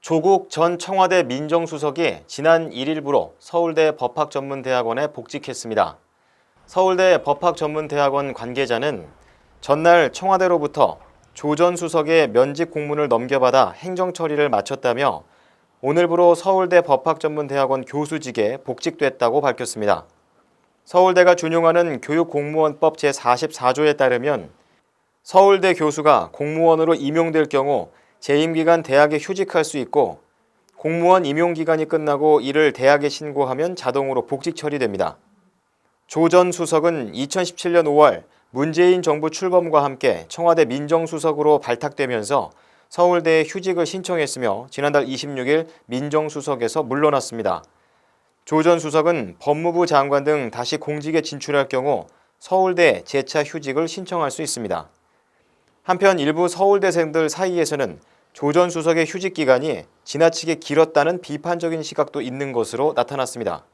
조국 전 청와대 민정수석이 지난 1일부로 서울대 법학전문대학원에 복직했습니다. 서울대 법학전문대학원 관계자는 전날 청와대로부터 조 전 수석의 면직 공문을 넘겨받아 행정 처리를 마쳤다며 오늘부로 서울대 법학전문대학원 교수직에 복직됐다고 밝혔습니다. 서울대가 준용하는 교육공무원법 제44조에 따르면 서울대 교수가 공무원으로 임용될 경우 재임 기간 대학에 휴직할 수 있고 공무원 임용 기간이 끝나고 이를 대학에 신고하면 자동으로 복직 처리됩니다. 조 전 수석은 2017년 5월 문재인 정부 출범과 함께 청와대 민정수석으로 발탁되면서 서울대에 휴직을 신청했으며 지난달 26일 민정수석에서 물러났습니다. 조 전 수석은 법무부 장관 등 다시 공직에 진출할 경우 서울대 재차 휴직을 신청할 수 있습니다. 한편 일부 서울대생들 사이에서는 조 전 수석의 휴직 기간이 지나치게 길었다는 비판적인 시각도 있는 것으로 나타났습니다.